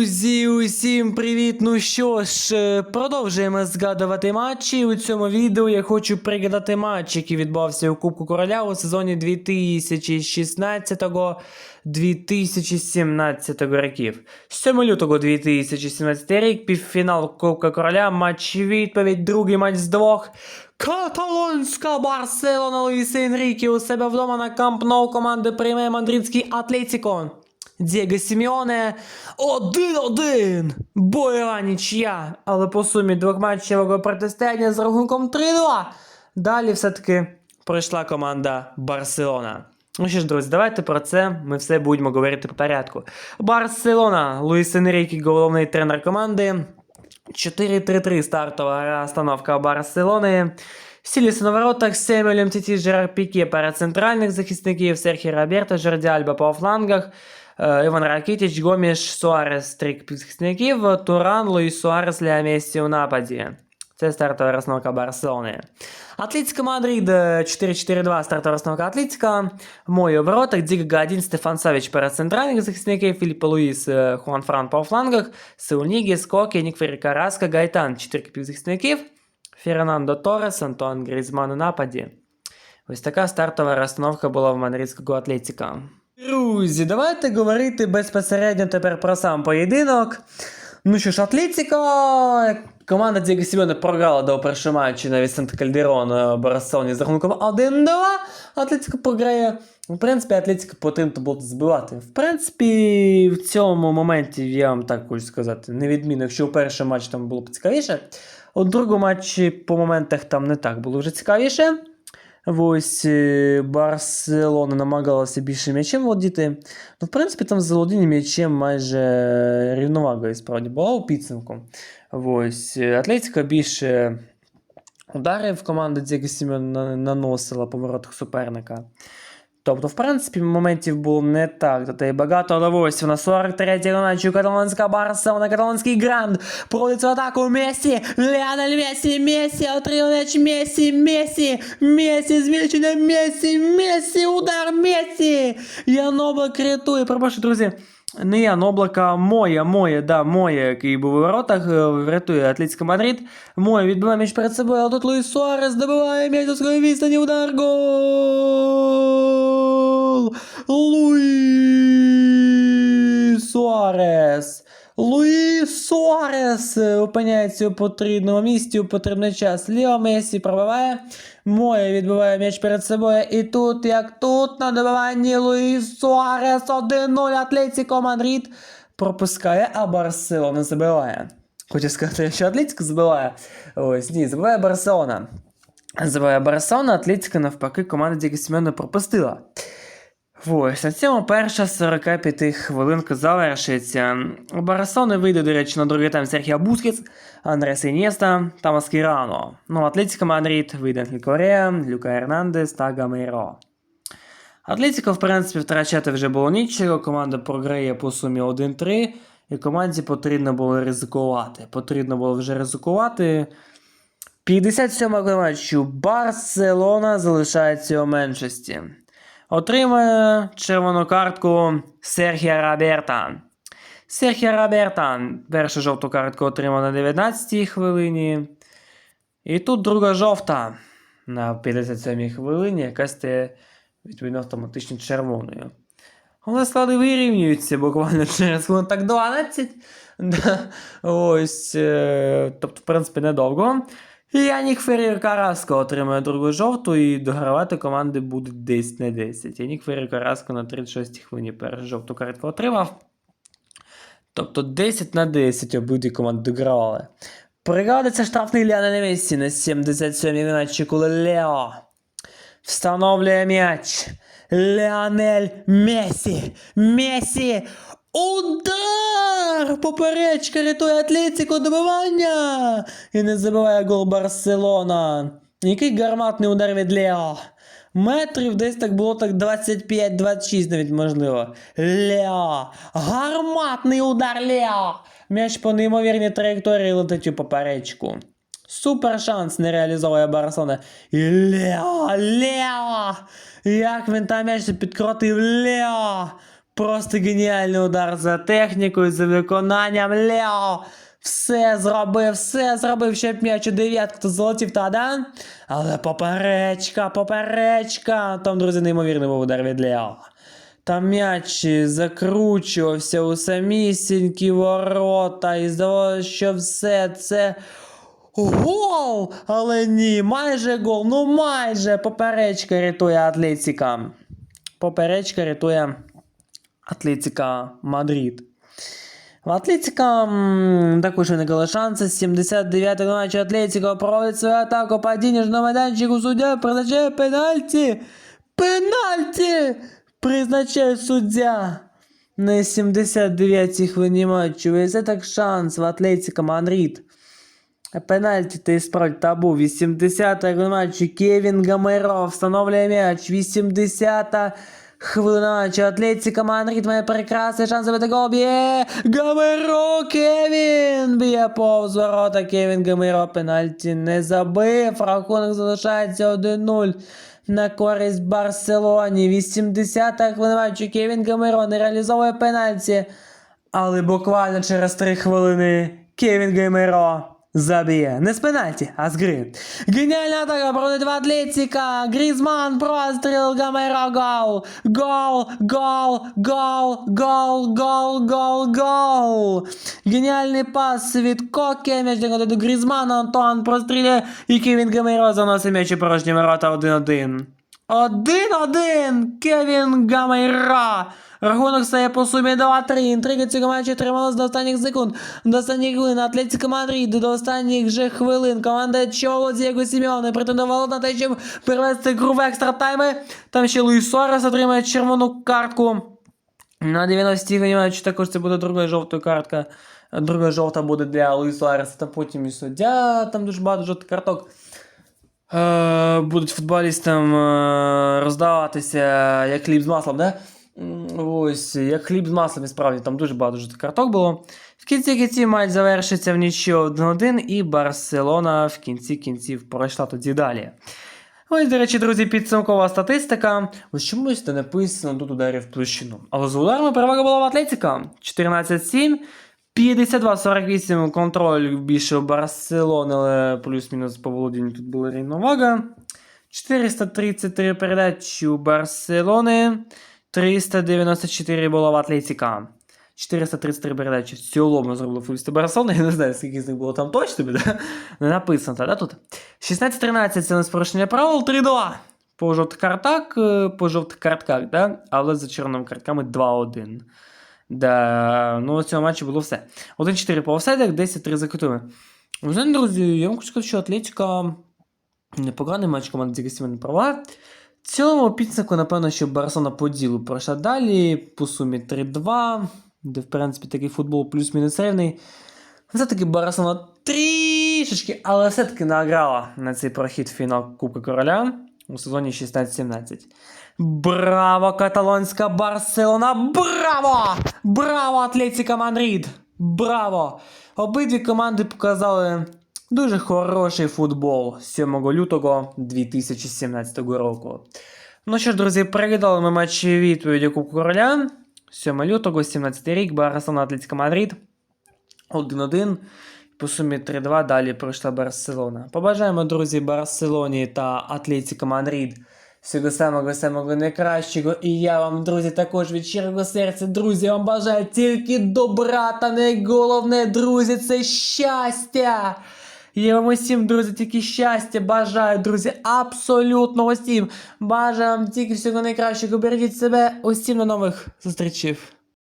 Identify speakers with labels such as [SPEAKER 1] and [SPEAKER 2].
[SPEAKER 1] Друзі, усім привіт! Ну що ж, е, продовжуємо згадувати матчі. У цьому відео я хочу пригадати матч, який відбувався у Кубку Короля у сезоні 2016-2017 років. 7 лютого 2017 рік, півфінал Кубка Короля, матч відповідь, другий матч з двох. Каталонська Барселона Луїса Енрікі у себе вдома на Камп Ноу команди приймає Мадридський Атлетіко. Дієго Сіміоне 1-1. Бойова нічия. Але по сумі двохматчевого протистояння з рахунком 3-2. Далі все-таки пройшла команда Барселона. Ну що ж, друзі, давайте про це ми все будемо говорити по порядку. Барселона, Луїс Енрікі, головний тренер команди. 4-3-3 стартова розстановка Барселони. Сіліс на воротах, Семюель МТТ, Жерар Піке перед центральних захисників, Серхі Роберто, Жорді Альба по флангах, Іван Ракітіч, Гоміш, Суарес, трик захисників, Туран, Луїс Суарес, Лео Мессі у нападі. Це стартова розстановка Барселони. Атлетика Мадрид е, 4-4-2 стартова розстановка Атлетика. Мой у воротах, Гадін, Стефан Савіч перед центральних захисників, Філіппо Луїс, е, Хуан Фран по флангах, Сеунігі, Скокі, Нік Караска, Гайтан, 4 півзахисників, Фернандо Торрес, Антуан Грізман у нападі. Ось така стартова розстановка була в мадридського Атлетіка. Друзі, давайте говорити безпосередньо тепер про сам поєдинок. Ну що ж, Атлетіка, команда Діго Сімеона програла до першого матчу на Вісент Кальдерон е, Барселоні з рахунком 1-2. Атлетіка програє. В принципі, Атлетіка потрібно було збивати. В принципі, в цьому моменті я вам так хочу сказати, невідмінно, якщо у першому матчі там було б цікавіше. У другому матчі по моментах там не так було вже цікавіше. Ось е, Барселона намагалася більше м'ячем володіти. Ну, в принципі, там з володінням м'ячем майже рівновага і справді була у підсумку. Ось е, Атлетика більше ударів команда Дієго Сімеона наносила по воротах суперника. Тобто, в принципі, моментів було не так. Та й багато удовольствия. На 43-й матчі каталонська Барселона, каталонський гранд. Проводиться в атаку Месі, Леонель Месі, Месі, отримав м'яч Месі, Месі, Месі, зміщення Месі, Месі, удар Месі. Ян Облак рятує, пробачте, друзі. Не Ян Облака, моє, моє, да, моє, який був у воротах, е, врятує Атлетико Мадрид. Моє відбиває м'яч перед собою, а тут Луїс Суарес добиває м'яч до своєї відстані, удар, гол! Луїс Суарес! Луїс Суарес опиняється у потрібному місці у потрібний час. Ліо Месі пробиває. Моє відбиває м'яч перед собою. І тут, як тут, на добиванні Луїс Суарес 1-0 Атлетико Мадрид пропускає, а Барселона забиває. Хочу сказати, що Атлетико забиває. Ось, ні, забиває Барселона. Забиває Барселона, Атлетико навпаки команда Діго Сімеона пропустила. Ось, на цьому перша 45 хвилинка завершиться. У Барселони вийде, до речі, на другий тайм Серхіо Бускетс, Андрес Інєста та Маскірано. Ну, Атлетико Мадрид вийде Анхель Корея, Люка Ернандес та Гамейро. Атлетико, в принципі, втрачати вже було нічого. Команда програє по сумі 1-3, і команді потрібно було ризикувати. Потрібно було вже ризикувати. 57 матчу Барселона залишається у меншості. Отримує червону картку Серхія Раберта. Серхія Раберта першу жовту картку отримав на 19-й хвилині. І тут друга жовта на 57-й хвилині, яка стає відповідно автоматично червоною. Але склади вирівнюються буквально через хвилин так 12. Ось, е, тобто, в принципі, недовго. Янік Феррір Караско отримує другу жовту і догравати команди буде десь на 10. Янік Феррір Караско на 36-й хвилині першу жовту картку отримав. Тобто 10 на 10 обидві команди догравали. Пригадується штрафний Леонель Мессі на 77-й матчі, коли Лео встановлює м'яч. Леонель Месі. Месі. Удар! Поперечка рятує Атлетико добивання. І не забиває гол Барселона. Який гарматний удар від Лео. Метрів десь так було так 25-26 навіть можливо. Лео. Гарматний удар Лео. М'яч по неймовірній траєкторії летить у поперечку. Супер шанс не реалізовує Барселона. І Лео, Лео! Як він там м'яч підкрутив Лео! Просто геніальний удар за технікою, за виконанням. Лео все зробив, все зробив, щоб м'яч у дев'ятку залетів та да? Але поперечка, поперечка. Там, друзі, неймовірний був удар від Лео. Там м'яч закручувався у самісінькі ворота, і здавалося, що все це. Гол! Але ні, майже гол, ну майже поперечка рятує Атлетіка. Поперечка рятує Атлетіка Мадрид. В Атлетика м, також виникли шанси. 79-й матч Атлетика проводить свою атаку по денежному майданчику. Суддя призначає пенальті. Пенальті! Призначає суддя. На 79-й хвилині матчу. І це так шанс в Атлетика Мадрид. А Пенальті та і справді табу. 80-та хвилина матчу Кевін Гамеро встановлює м'яч. 80-та хвилина матчу Атлетика Мадрид має прекрасний шанс забити гол. Б'є Гамеро Кевін! Б'є повз ворота Кевін Гамеро. Пенальті не забив. Рахунок залишається 1-0. На користь Барселоні. 80-та хвилина матчу Кевін Гамеро не реалізовує пенальті. Але буквально через 3 хвилини Кевін Геймеро заб'є. Не з пенальті, а з гри. Геніальна атака проти Атлетіка. Грізман простріл Гамеро гол. Гол, гол, гол, гол, гол, гол, гол. Геніальний пас від Коке. М'яч доходить до Грізмана. Антуан простріляє. І Кевін Гамеро заносить м'яч у порожні ворота 1-1. 1-1. Кевін Гамейра. Рахунок стає по сумі 2-3. Інтрига цього матчу трималась до останніх секунд. До останніх хвилин Атлетика Мадрид до останніх же хвилин. Команда Чоло Дієго Сімеоне претендувала на те, щоб перевести гру в екстра тайми. Там ще Луїс Суарес отримає червону картку. На 90-й хвилині матчу також це буде друга жовта картка. Друга жовта буде для Луїса Суареса, та потім і суддя. Там дуже багато жовтих карток. Е, будуть футболістам е, роздаватися як хліб з маслом, да? Ось, як хліб з маслом, і справді, там дуже багато жовтих карток було. В кінці кінці матч завершиться в нічого 1-1, і Барселона в кінці кінців пройшла тоді далі. Ось, до речі, друзі, підсумкова статистика. Ось чомусь не написано тут ударів площину. Але з ударами перевага була в Атлетіка. 14-7. 52-48 контроль більше у Барселони, але плюс-мінус по володінню тут була рівновага. 433 передачі у Барселони. 394 було в Атлетіка. 433 передачі в цілому зробили футболісти Барселони. Я не знаю, скільки з них було там точно, да? не написано, та, да, тут. 16-13 це у нас правил, 3-2. По жовтих картах, е, по жовтих картках, да? але за чорними картками 2-1. Да, ну у цьому матчі було все. 1-4 по офсайдах, 10-3 за кутами. Ви знаєте, друзі, я вам хочу сказати, що Атлетика непоганий матч команда Діга Сімена права. В цілому підсумку, напевно, що Барселона по ділу пройшла далі, по сумі 3-2, де, в принципі, такий футбол плюс-мінус рівний. Все-таки Барселона трішечки, але все-таки награла на цей прохід фінал Кубка Короля у сезоні 16-17. Браво, каталонська Барселона! Браво! Браво, Атлетика Мадрид! Браво! Обидві команди показали дуже хороший футбол 7 лютого 2017 року. Ну що ж, друзі, переглядали ми матчі відповіді Кубку Короля. 7 лютого, 17 рік, Барселона Атлетика Мадрид. 1-1. По сумі 3-2 далі пройшла Барселона. Побажаємо, друзі, Барселоні та Атлетика Мадрид. Всього самого самого найкращого. І я вам, друзі, також від щирого серця, друзі, вам бажаю тільки добра та найголовне, друзі, це щастя. Я вам усім, друзі, тільки щастя бажаю, друзі, абсолютно усім. Бажаю вам тільки всього найкращого. Бережіть себе, усім до нових зустрічей.